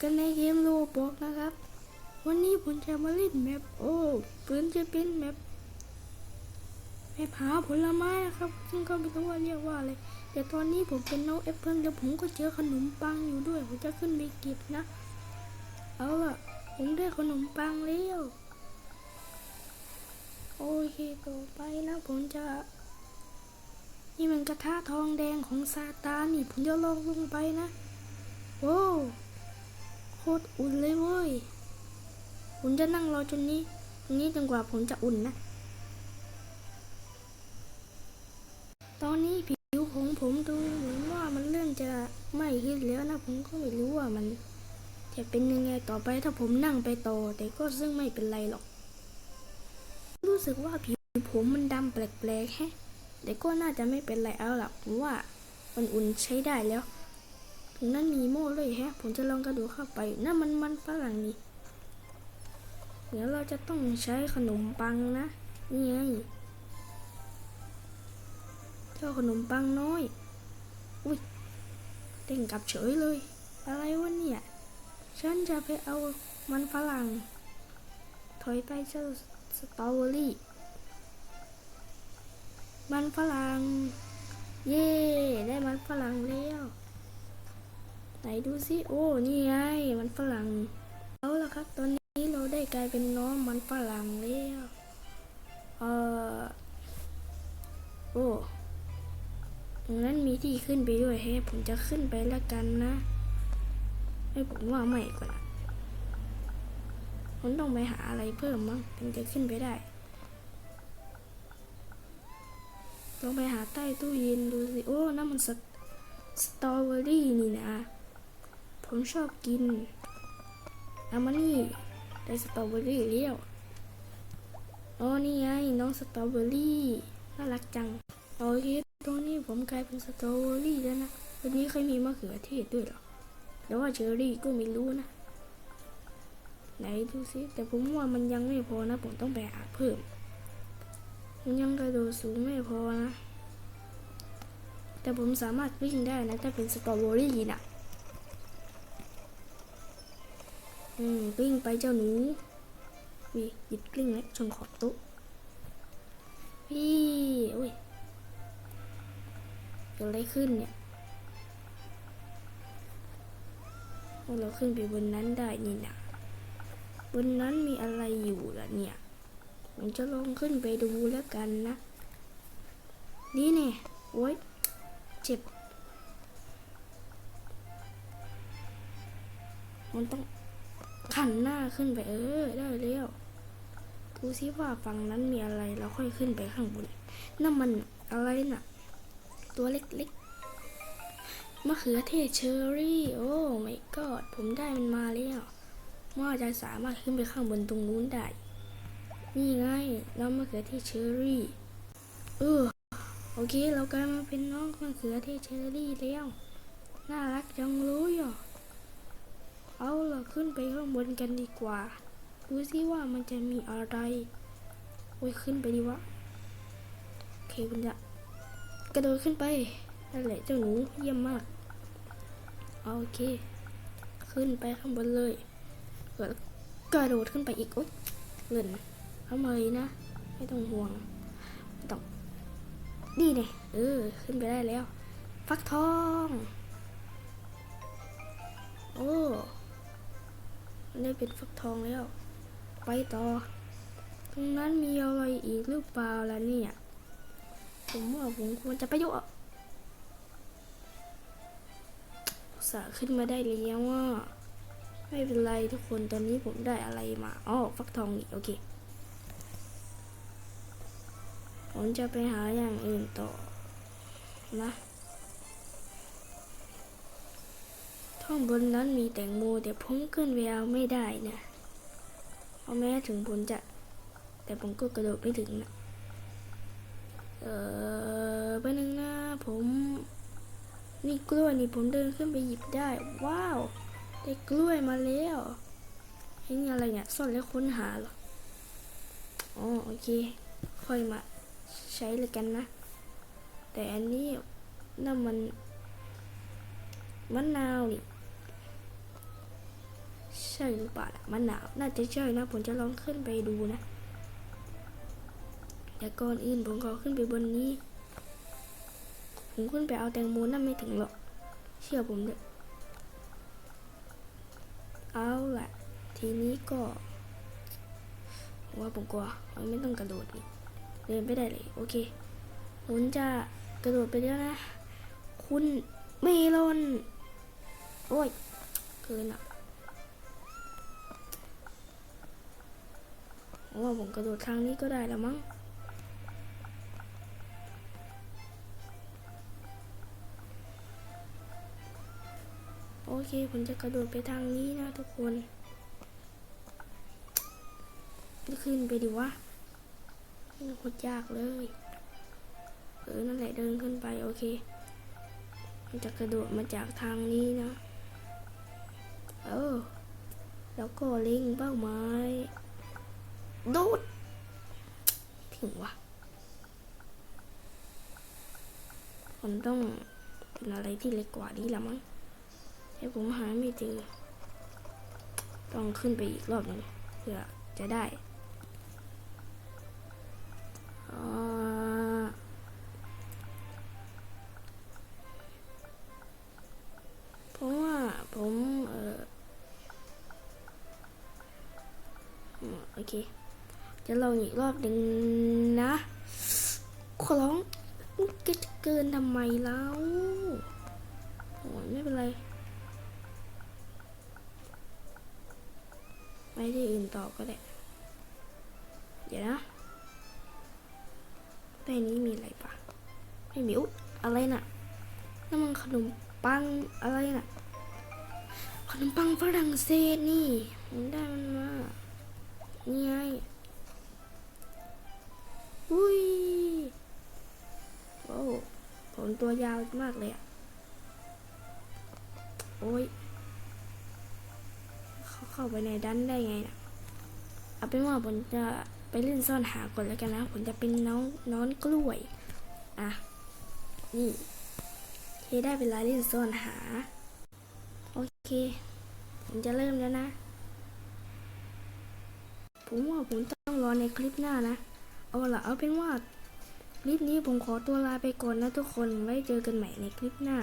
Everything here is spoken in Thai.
กันในเกมโลบอกนะครับ วันนี้ผมจะมาเล่นแมปโอ้ปืนจะเป็นแมปแมปหาผลไม้นะครับ ซึ่งก็ไม่รู้ว่าเรียกว่าอะไรแต่ตอนนี้ผมเป็นน้องแอปเปิลแล้วผมก็เจอขนมปังอยู่ด้วย ผมจะขึ้นไปเก็บนะ เอาล่ะ ผมได้ขนมปังแล้วโอเคต่อไปนะผมจะ นี่มันกระทะทองแดงของซาตานนี่ผมจะลองลงไปนะ ตรอุ่นเลยเว้ย ผมจะนั่งรอจนนี้ตรงนี้จนกว่าผมจะอุ่นนะ ตอนนี้ผิวของผมดูเหมือนว่ามันเริ่มจะไหม้ขึ้นแล้วนะ ผมก็ไม่รู้ว่ามัน จะเป็นยังไงต่อไปถ้าผมนั่งไปต่อ แต่ก็ซึ่งไม่เป็นไรหรอก รู้สึกว่าผิวผมมันดำแปลกๆแฮะแต่ก็น่าจะไม่เป็นไรเอาล่ะผมว่ามันอุ่นใช้ได้แล้ว นั้นมีโม่เลยแฮะ ผมจะลองกระโดดเข้าไป นั่นมันมันฝรั่งนี่ เดี๋ยวเราจะต้องใช้ขนมปังนะ นี่ไง เจ้าขนมปังน้อย อุ้ยเด้งกลับเฉยเลย อะไรวะเนี่ย ฉันจะไปเอามันฝรั่ง ถอยไปเจ้าสตรอเบอรี่ มันฝรั่ง เย่ได้มันฝรั่งแล้ว ไหนดูสิโอ้นี่ไงมันฝรั่งเอาละครับ ตอนนี้เราได้กลายเป็นน้องมันฝรั่งแล้วเออโอ้งนั้นมีที่ขึ้นไปด้วยเฮ้ผมจะขึ้นไปแล้วกันนะให้ผมว่าไม่ก่อนนะผมต้องไปหาอะไรเพิ่มมั้งถึงจะขึ้นไปได้ลองไปหาใต้ตู้เย็นดูสิ โอ้นั่นมันสตสตรอเบอรี่นี่นะ ผมชอบกินเอามานี่ได้สตรอเบอรี่เลี้ยวอ๋อนี่ไงน้องสตรอเบอรี่น่ารักจังโอเคตรงนี้ผมกลายเป็นสตรอเบอรี่แล้วนะวันนี้เคยมีมะเขือเทศด้วยหรอแต่ว่าเชอรี่ก็ไม่รู้นะ ไหนดูสิแต่ผมว่ามันยังไม่พอนะ ผมต้องไปหาเพิ่ม มันยังกระโดดสูงไม่พอนะ แต่ผมสามารถวิ่งได้นะ ถ้าเป็นสตรอเบอรี่นะ อืมวิ่งไปเจ้าหนูวิหยิบกลิ้งและชนขอบโต๊ะพี่อุ้ยเกิดอะไรขึ้นเนี่ยโอ้เราขึ้นไปบนนั้นได้นี่นะบนนั้นมีอะไรอยู่ล่ะเนี่ยผมจะลองขึ้นไปดูแล้วกันนะ นี่เนี่ยโอ้ยเจ็บ มันต้อง ขันหน้าขึ้นไปเออ ได้แล้วดูซิว่าฝั่งนั้นมีอะไรเราค่อยขึ้นไปข้างบนนั่นมันอะไรน่ะ ตัวเล็กๆมะเขือเทศเชอรี่ โอ้ไม่กอดผมได้มันมาแล้วว่าจะสามารถขึ้นไปข้างบนตรงนู้นได้ นี่ไงน้องมะเขือเทศเชอรี่ เออโอเค เรากลายมาเป็นน้องมะเขือเทศเชอรี่แล้ว น่ารักจังเลยอะ เอาล่ะขึ้นไปข้างบนกันดีกว่า ดูสิว่ามันจะมีอะไร โอ้ยขึ้นไปดีวะ โอเคคุณจะกระโดดขึ้นไป นั่นแหละเจ้าหนูเยี่ยมมาก โอเค ขึ้นไปข้างบนเลยแล้วกระโดดขึ้นไปอีก โอ๊ยเล่นเอามาเลยนะ ไม่ต้องห่วงไม่ต้องนี่เนี่ยเออ ขึ้นไปได้แล้ว ฟักทอง โอ้ ได้เป็นฟักทองแล้ว ไปต่อ ตรงนั้นมีอะไรอีกหรือเปล่าล่ะเนี่ย ผมว่าผมควรจะไปโยอะสาขึ้นมาได้แล้วว่าไม่เป็นไรทุกคนตอนนี้ผมได้อะไรมาอ๋อฟักทองนี่โอเค ผมจะไปหาอย่างอื่นต่อนะ ท่องบนนั้นมีแตงโมแต่ผมขึ้นไปเอาไม่ได้นะเพราะแม้ถึงผมจะ แต่ผมก็กระโดดไม่ถึงนะเออไปบนึงนะผมนี่กล้วยนี่ผมเดินขึ้นไปหยิบได้ ว้าวได้กล้วยมาแล้วไอ้นี่อะไรเนี่ยซ่อนแล้วค้นหาหรออ๋อโอเค ค่อยมาใช้เลยกันนะ แต่อันนี้นั่นมันมะนาวนี่ ช่หรือเปล่าล่ะมันหนาว น่าจะใช่นะ ผมจะลองขึ้นไปดูนะแต่ก่อนอื่นผมขอขึ้นไปบนนี้ ผมขึ้นไปเอาแตงโมนั่นไม่ถึงหรอก เชื่อผมเถอะเอาล่ะ ทีนี้ก็ว่าผมกลัวมันไม่ต้องกระโดดนี่เดินไปได้เลย โอเคผมจะกระโดดไปแล้วนะ คุณเมลอน โอ้ย เกินอะ ผมว่าผมกระโดดทางนี้ก็ได้แล้วมั้งโอเค ผมจะกระโดดไปทางนี้นะทุกคนขึ้นไปดิวะนี่โคตรยากเลย เออ นั่นแหละเดินขึ้นไป โอเค มันจะกระโดดมาจากทางนี้นะ เออ แล้วก็เล็งเป้าหมาย ดูดถึงวะมันต้องเป็นอะไรที่เล็กกว่านี้ละมั้งแต่ผมหาไม่เจอต้องขึ้นไปอีกรอบหนึ่งเพื่อจะได้อ่าเพราะว่าผมเอออืมโอเค จะลองอีกรอบหนึ่งนะขอร้องจะเกินทำไมแล้วโอ้ยไม่เป็นไร ไปที่อื่นต่อก็ได้ เดี๋ยวนะในนี้มีอะไรปะไม่มีอุ๊อะไรน่ะนั่นมันขนมปังอะไรน่ะ ขนมปังฝรั่งเศสนี่ได้มันมานี่ไง อุ้ยโอ้ผมตัวยาวมากเลยอะโอ้ยเขาเข้าไปในดันได้ไงนะเอาเป็นว่าผมจะไปเล่นซ่อนหาก่อนแล้วกันนะผมจะเป็นน้องน้องกล้วย อะ นี่เคได้เวลาเล่นซ่อนหา โอเค ผมจะเริ่มแล้วนะ ผมว่าผมต้องรอในคลิปหน้านะ เอาละเอาเป็นว่าคลิปนี้ผมขอตัวลาไปก่อนนะทุกคนไว้เจอกันใหม่ในคลิปหน้า